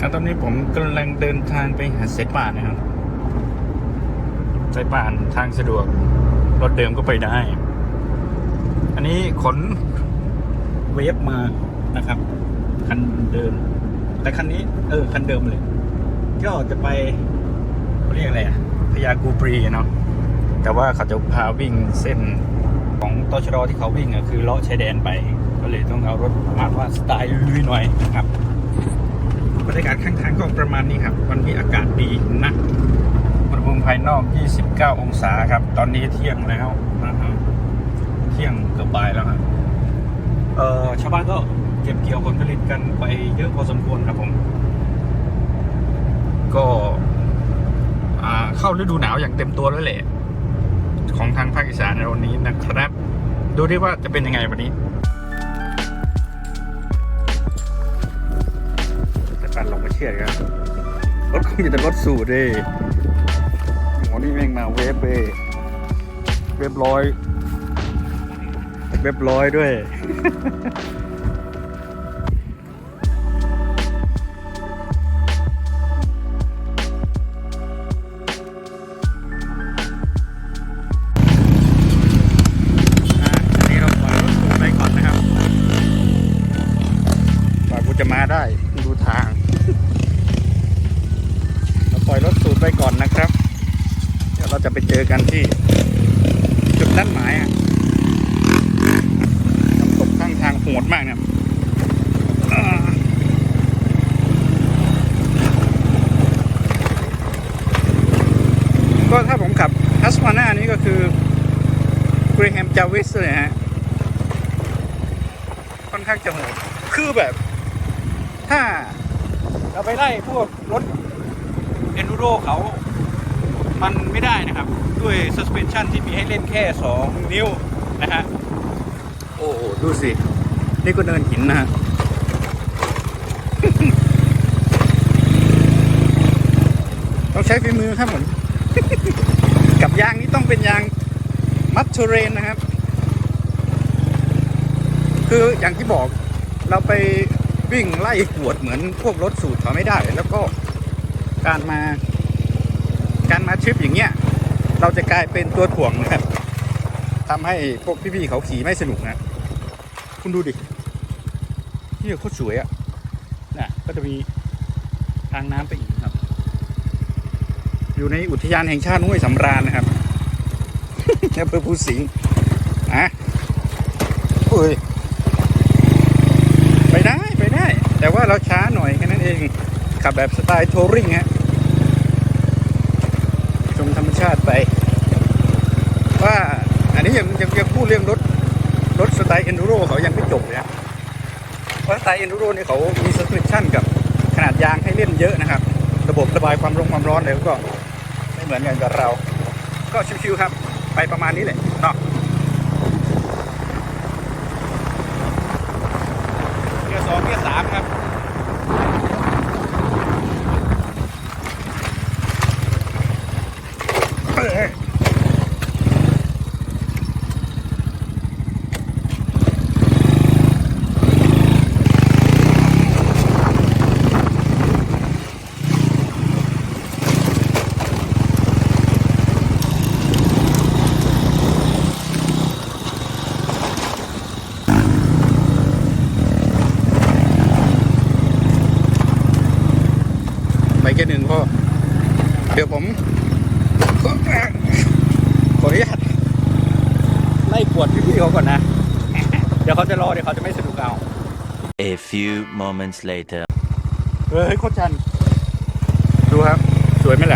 ครับตอนนี้ผมกำลังเดินทางไปหาสายป่านนะครับสายป่านทางสะดวก รถเดิมก็ไปได้ อันนี้ขนเวฟมานะครับคันเดิม แต่คันนี้ เออ คันเดิมเลย ก็จะไปเรียกอะไรอะพยากูปรีเนาะแต่ว่าเขาจะพาวิ่งเส้นของตชดที่เขาวิ่งอะคือเลาะชายแดนไป ก็เลยต้องเอารถมาว่าสไตล์ลุยหน่อยนะครับ บรรยากาศข้างทางก็ประมาณนี้ครับ วันนี้อากาศดีนะอุณหภูมิภายนอก 29 องศาครับ ตอนนี้เที่ยงแล้วนะฮะเที่ยงเกือบบ่ายแล้วครับเอ่อชาวบ้านก็เก็บเกี่ยวผลผลิตกันไปเยอะพอสมควรครับผม ก็อ่าเข้าฤดูหนาวอย่างเต็มตัวแล้วแหละ ของทางภาคอีสานในวันนี้นะครับ ดูดิว่าจะเป็นยังไงวันนี้ เชียดกันรถคงมีแต่รถสูตรเลยโหนี่แม่งมาเวฟเวยเวฟร้อยเวฟร้อยด้วยนี่เราปรถสูงไปก่อนนะครับว่ากูจะมาได้ดูทาง ปล่อยรถสูงไปก่อนนะครับ เดี๋ยวเราจะไปเจอกันที่ จุดนัดหมายอะน้ำตกข้างทางโหดมากเนี่ยก็ถ้าผมขับฮัสมาน่านี้ก็คือเกรแฮมจาวิสเลยฮะ ค่อนข้างจะโหดคือแบบ ถ้าเราไปไล่พวกรถ โรเขามันไม่ได้นะครับ ด้วย suspension ที่มีให้เล่นแค่ 2 นิ้วนะฮะโอ้โหดูสิ นี่ก็เนินหินนะฮะต้องใช้ฝีมือครับผม กับยางนี้ต้องเป็นยางมัตเทเรนนะครับ คืออย่างที่บอกเราไปวิ่งไล่กวดเหมือนพวกรถสูตรเขาไม่ได้ แล้วก็การมา การมาทริปอย่างเงี้ย เราจะกลายเป็นตัวถ่วงนะครับทำให้พวกพี่ๆเขาขี่ไม่สนุกนะคุณดูดินี่โคตรสวยอะ่ะนะก็จะมีทางน้ำไปอีกครับ อยู่ในอุทยานแห่งชาติห้วยสำราญนะครับอำเภอภูสิงห์อะเอ้ยไปได้ไปได้ แต่ว่าเราช้าหน่อยแค่นั้นเอง ขับแบบสไตล์ทัวริงฮะ ชาติไป ว่าอันนี้ยังยังยังพูดเรื่องรถรถสไตล์เอนดูโรเขายังไม่จบเลยนะเพราะสไตล์เอนดูโรนี่เขามีสคริปชั่นกับขนาดยางให้เล่นเยอะนะครับ ระบบระบายความร้อนความร้อนอะไรก็ไม่เหมือนกันกับเรา ก็ชิวๆครับ ไปประมาณนี้แหละเนาะเกียร์สองเกียร์สามครับ เอ้ยไปแค่หนึ่งพ่อเดี๋ยว ผมขออนุญาตไล่กวดพี่ๆเขาก่อนนะ เดี๋ยวเขาจะรอเดี๋ยวเขาจะไม่สนุกเอา A few moments later. เฮ้ยโคตรชัน ดูครับ สวยไหมล่ะ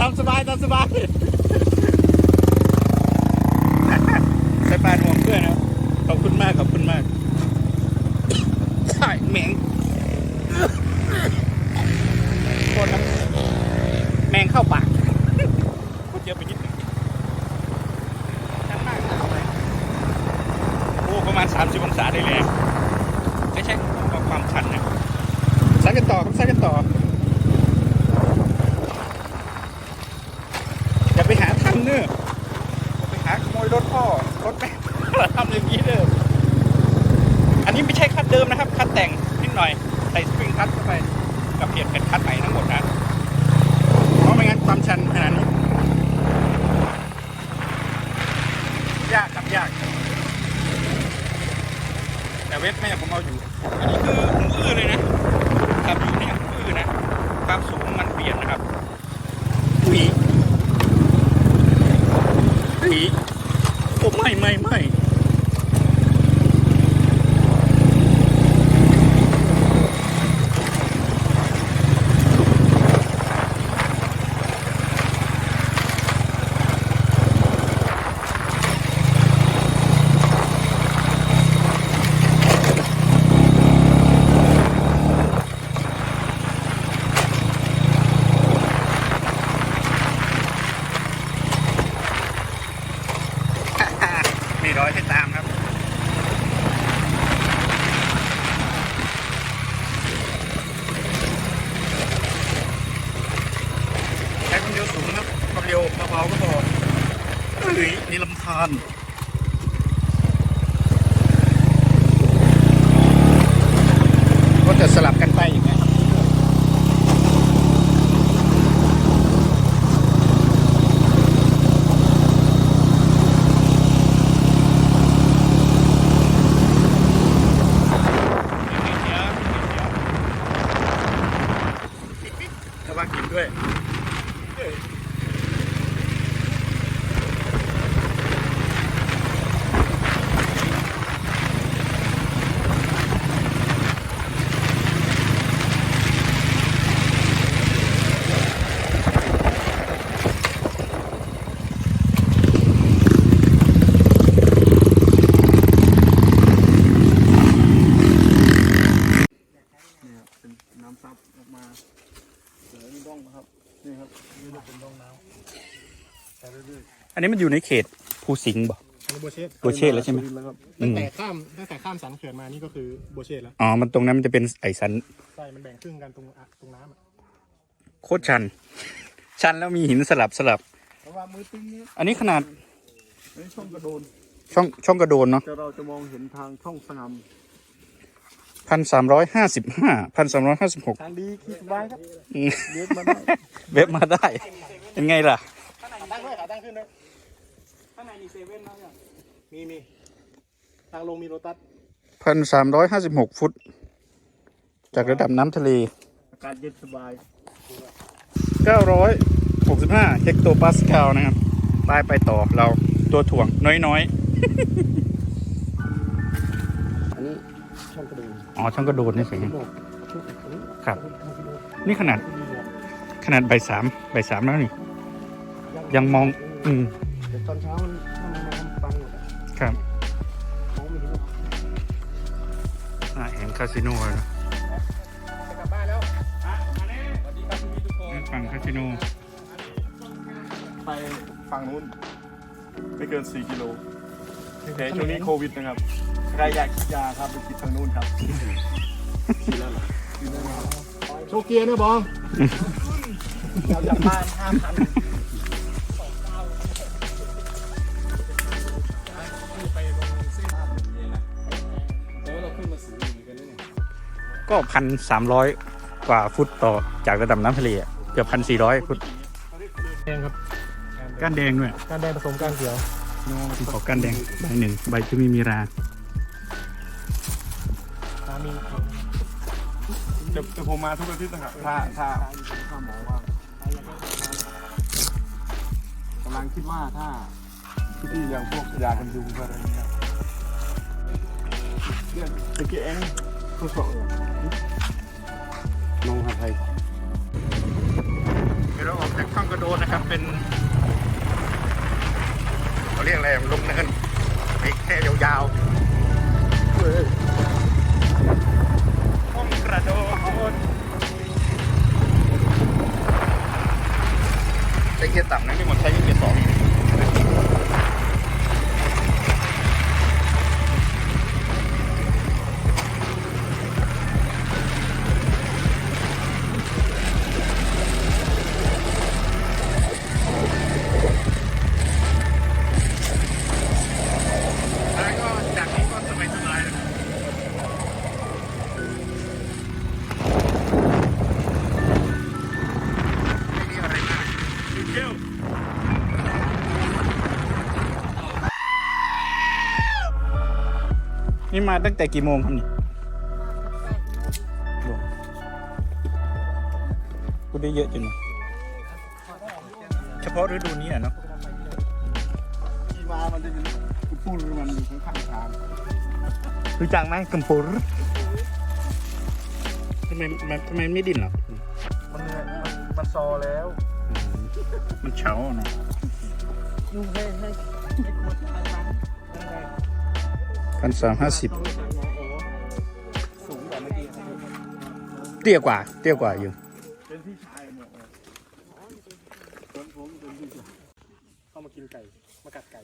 ตามสบายตามสบาย มากินด้วย นี่ครับเป็นน้ำซับออกมาเหลือมีร่องนะครับนี่ครับนี่จะเป็นร่องน้ำไปเรื่อย อั นนี้มันอยู่ในเขตภูสิงห์บ่ อันนี้โบเชตๆโบเชตแล้วใช่ไหมแล้วครับอืตั้งมแต่ข้ามตั้งแต่ข้ามสันเขื่อนมานี่ก็คือโบเชตแล้วอ๋อ มันตรงนั้นมันจะเป็นไอซันใช่มันแบ่งครึ่งกันตรงอะตรงน้ำอะโคตรชัน ชันแล้วมีหินสลับสลับ เพราะว่ามือติ้งนี้อันนี้ขนาดอันนี้ช่องกระโดนช่องช่องกระโดนเนาะจะเราจะมองเห็นทางช่องสนามพันสามร้อยห้าสิบห้าพันสามร้อยห้าสิบหกทางดีคิดไว้ครับเลี้ยงมาได้เว็บมาได้ เป็นไงล่ะขาตั้งด้วยขาตั้งขึ้นด้วย ข้างในมีเซเว่นมั้งอะมีมีทางลงมีโรตัสพันสามร้อยห้าสิบหกฟุต จากระดับน้ำทะเล อากาศเย็นสบายเก้าร้อยหกสิบห้าเฮกโตปาสคาลนะครับไปไปต่อเราตัวถ่วงน้อยอันนี้ช่องกระดูกๆ อ๋อ ช่องกระโดดนี่สิบอกช่องกระดูกครับ นี่ขนาด ขนาดใบสามใบสามแล้วนี่ ยังมอง อืม เดี๋ยวตอนเช้ามันถ้ามันมาทำฟังหมดอะครับเขาไม่รู้อ่าแห่งคาสิโนเลยนะจะกลับบ้านแล้วอะมาแน่สวัสดีครับพี่ทุกคนฝั่งคาสิโนไปฝั่งนู้น ไม่เกิน 4 กิโลแต่ช่วงนี้โควิดนะครับ ใครอยากกินยาครับไปกินทางนู้นครับกินแล้วเหรอกินแล้วนะครับโชว์เกียร์เนี่ยบองเราจากบ้านห้าพัน ก็พันสามร้อยกว่าฟุตต่อจากระดับน้ำทะเลอะเกือบพันสี่ร้อยฟุตแดงครับก้านแดงด้วยการแดงผสมการเขียวขอก้านแดงใบหนึ่งใบจะไม่มีราตามีจะจะผมมาทุกอาทิตย์นะครับถ้าถ้าถ้าหมอว่างกำลังคิดว่าถ้าพี่ๆอย่างพวกยากันยุงก็อะไรนะครับเนี่ยตะกี้เอง ทดสองน้องหัดไทยเราออกจากช่องกระโดดนะครับเป็นเขาเรียกอะไรลงเนินไอ้แค่ยาวๆ นี่มาตั้งแต่กี่โมงครับนี่โอ้พูดได้เยอะจังเลยเฉพาะฤดูนี้อะเนาะขี่มามันจะเป็นปูนๆมันอยู่ข้างๆทางรู้จักไหมกัมพูรทำไมมันทำไมไม่ดิ้นหรอมันเหนื่อยมันมันซอแล้ว มันเฉาเนาะยุ่งให้ให้ พันสามห้าสิบเตี้ยกว่า เตี้ยกว่าอยู่ เป็นพี่ชายเนี่ยเออผมผมเป็นพี่ชาย เข้ามากินไก่ มากัดไก่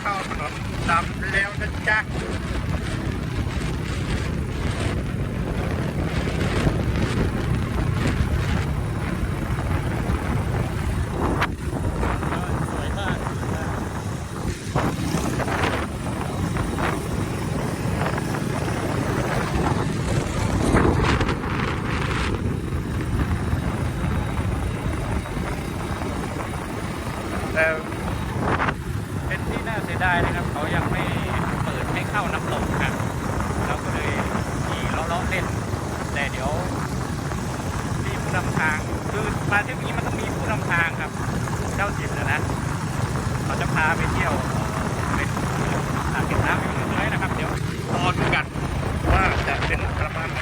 เข้าถนนดำแล้วนะจ๊ะสวยมากแต่ เป็นที่น่าเสียดายนะครับ เขายังไม่เปิดให้เข้าน้ำตกครับ เราก็เลยขี่เลาะๆเล่น แต่เดี๋ยวมีผู้นำทาง คือมาที่นี้มันต้องมีผู้นำทางครับ เจ้าถิ่นนะนะ เขาจะพาไปเที่ยวเป็นอ่างเก็บน้ำอยู่เรื่อยๆนะครับ เดี๋ยวรอดูกันว่าจะเป็นประมาณไหน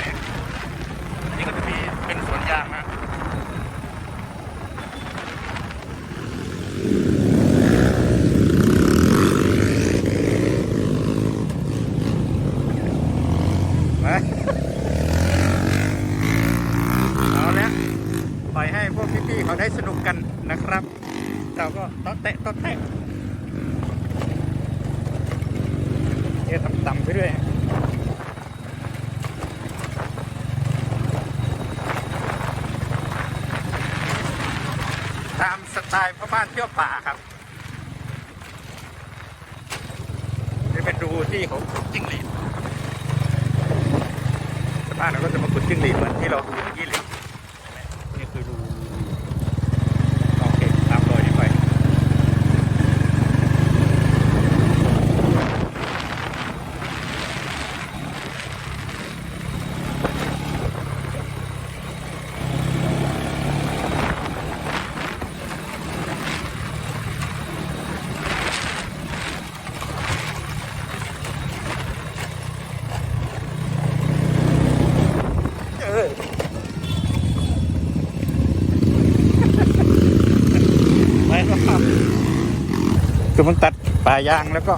อั นนี้ก็จะมีเป็นสวนยางนะ มาเอาแล้วปล่อยให้พวกพี่ๆเขาได้สนุกกันนะครับ เราก็ต๊อดแตะต๊อดแตะเอ๊ะต่ำๆไปด้วยตามสไตล์พ่อบ้านเที่ยวป่าครับนี่เป็นดูที่ของจิ้งหรีด ส่วนมาก เราก็จะมาขุดจิ้งหรีดเหมือนที่เราดูเมื่อกี้เลยนี่คือรูโอเคตามรอยนี้ไปเออไปครับ คือมันตัดป่ายางแล้วก็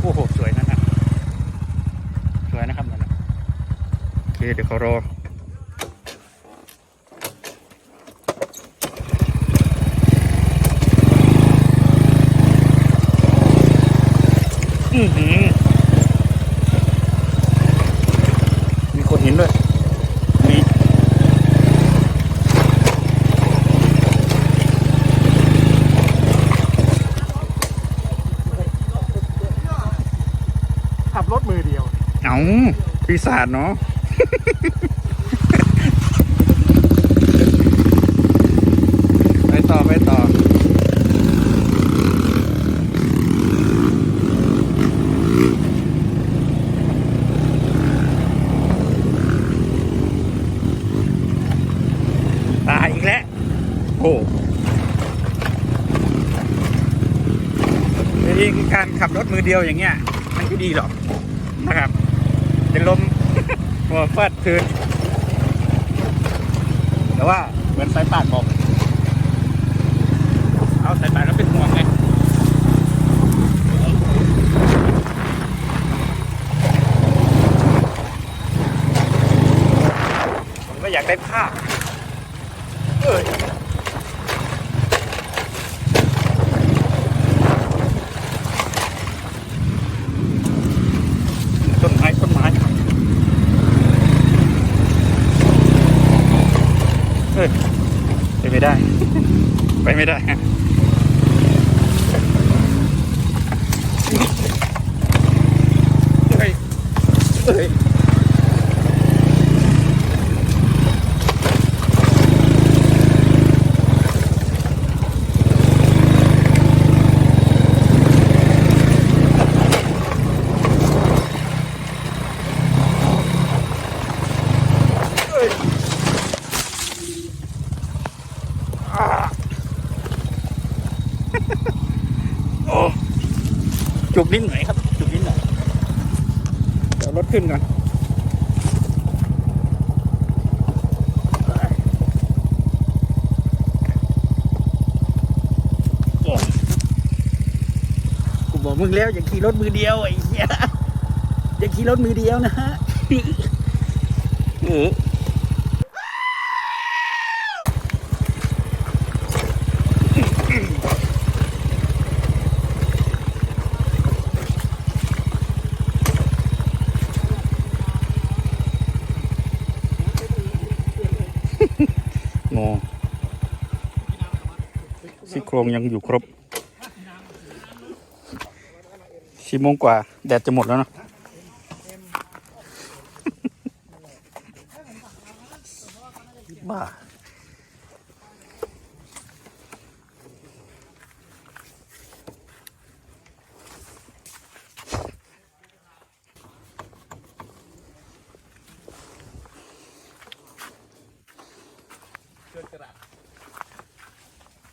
โอ้โห สวยนะครับสวยนะครับนั่นน่ะโอเค เดี๋ยวเขารออือหือ มีคนเห็นด้วย มี ขับรถมือเดียว ปีศาจเนาะไปต่อไปต่อตายอีกแล้วโอ้นี่การขับรถมือเดียวอย่างเงี้ย มันไม่ดีหรอกนะครับ เป็นลม หัวฟาดพื้นแต่ว่าเหมือนสายป่านบอก เอาสายป่านก็เป็นห่วงไงผมก็อยากได้ภาพเอ้ยต้นไม้ต้นไม้ เฮ้ย ไปไม่ได้ ไปไม่ได้เฮ้ยเฮ้ย จุกนิดหน่อยครับ จุกนิดหน่อย เดี๋ยวรถขึ้นก่อนโอ้กูบอกมึงแล้วอย่าขี่รถมือเดียวไอ้เหี้ยอย่าขี่รถมือเดียวนะฮะ งยังอยู่ครบสี่โมงกว่า แดดจะหมดแล้วเนอะบ้า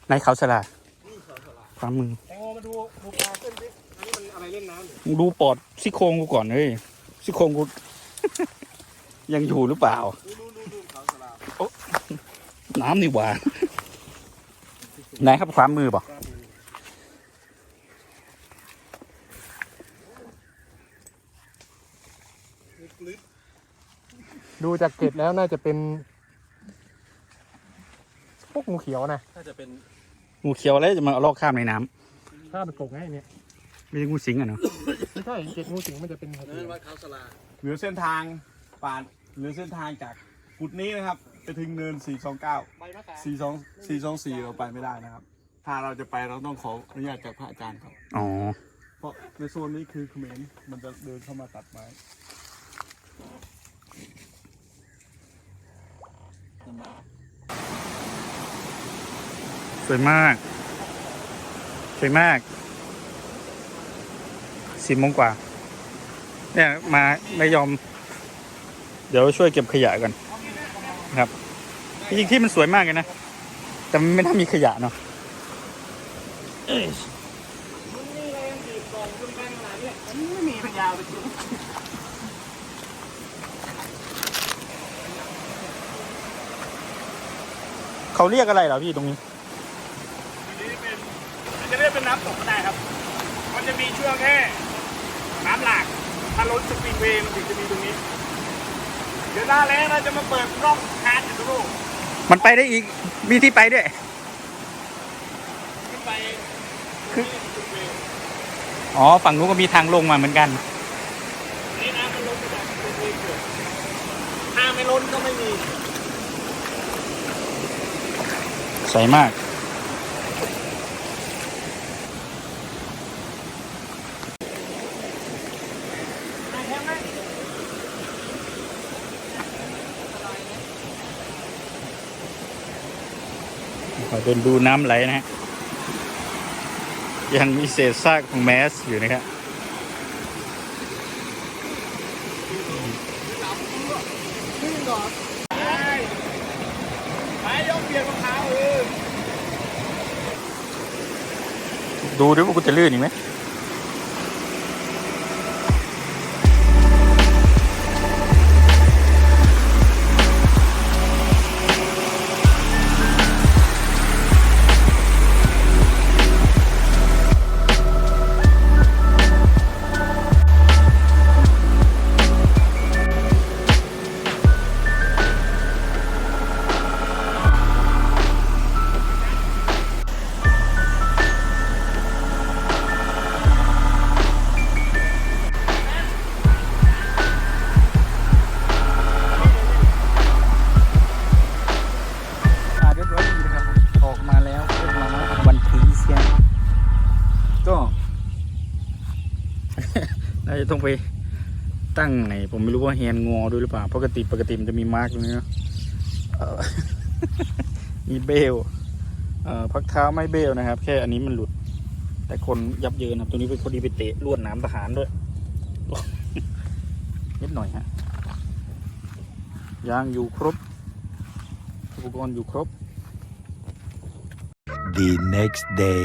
ในเขาสลา ความมือแตงโมมาดูดูปลาขึ้นดิอันนี้มันอะไรเล่นน้ำอยู่มึงดูปอดซี่โครงกูก่อนเลยซี่โครงกู ยังอยู่หรือเปล่า ดูดูดูดูเขาสลามน้ำนี่หว่า ไหนครับความมือป่ะดูจากเกล็ดแล้วน่าจะเป็นพวกงูเขียวนะน่าจะเป็น งูเขียวอะไรจะมาเอาลอกข้ามในน้ถ้าเป็นกบไงเนี่ยำไม่ใช่งูสิงอะเนาะไม่ใช่เกล็ดงูสิงมันจะเป็นงูเขียววัดเขาสลาเหลือเส้นทางป่านเหลือเส้นทางจากกุดนี้นะครับไปถึงเนิน 429 ใบมะขาม42 424 เราไปไม่ได้นะครับ ถ้าเราจะไปเราต้องขออนุญาตจากพระอาจารย์ครับ อ๋อเพราะในโซนนี้คือเขมรมันจะเดินเข้ามาตัดไม้ สวยมาก สวยมากสิบโมงกว่า เนี่ยมาไม่ยอม เดี๋ยวช่วยเก็บขยะกันนครับจริงๆที่มันสวยมากเลยนะ แต่มันไม่น่ามีขยะเนาะเอ้ยนี่เลยยังดีดกองขึ้นแป้งขนาดนี้มันไม่มีปัญญาไปกินเขาเรียกอะไรเหรอพี่ตรงนี้นี้เป็นมันจะเรียกเป็นน้ำตกก็ได้ครับ มัน จะมีช่วงแค่น้ำหลากถ้าล้นสปริงเวย์มันถึงจะมีตรงนี้ เดี๋ยวหน้าแล้งเราจะมาเปิดร่องคานอยู่ตรงนู้นมันไปได้อีก มีที่ไปด้วย ขึ้นไปคืออ๋อ ฝั่งนู้นก็มีทางลงมาเหมือนกัน นี่น้ำมันล้นมาจากสปริงเวย์เกิดถ้าไม่ล้นก็ไม่มี ใสมาก เดินดูน้ำไหลนะฮะ ยังมีเศษซากของแมสอยู่นะครับไปยกเบียร์มะพร้าวเออดูดิว่ากูจะลื่นอีกไหม ต้องไปตั้งไหน ผมไม่รู้ว่าแฮนงอด้วยหรือเปล่าปกติปกติมันจะมีมาร์กตรงนี้นะมีเบลเพักเท้าไม่เบลนะครับ แค่อันนี้มันหลุด แต่คนยับเยินครับตัวนี้เป็นคนดีไปเตะลวดน้ำทหารด้วยนิดหน่อยฮะยางอยู่ครบอุปกรณ์อยู่ครบ The next day.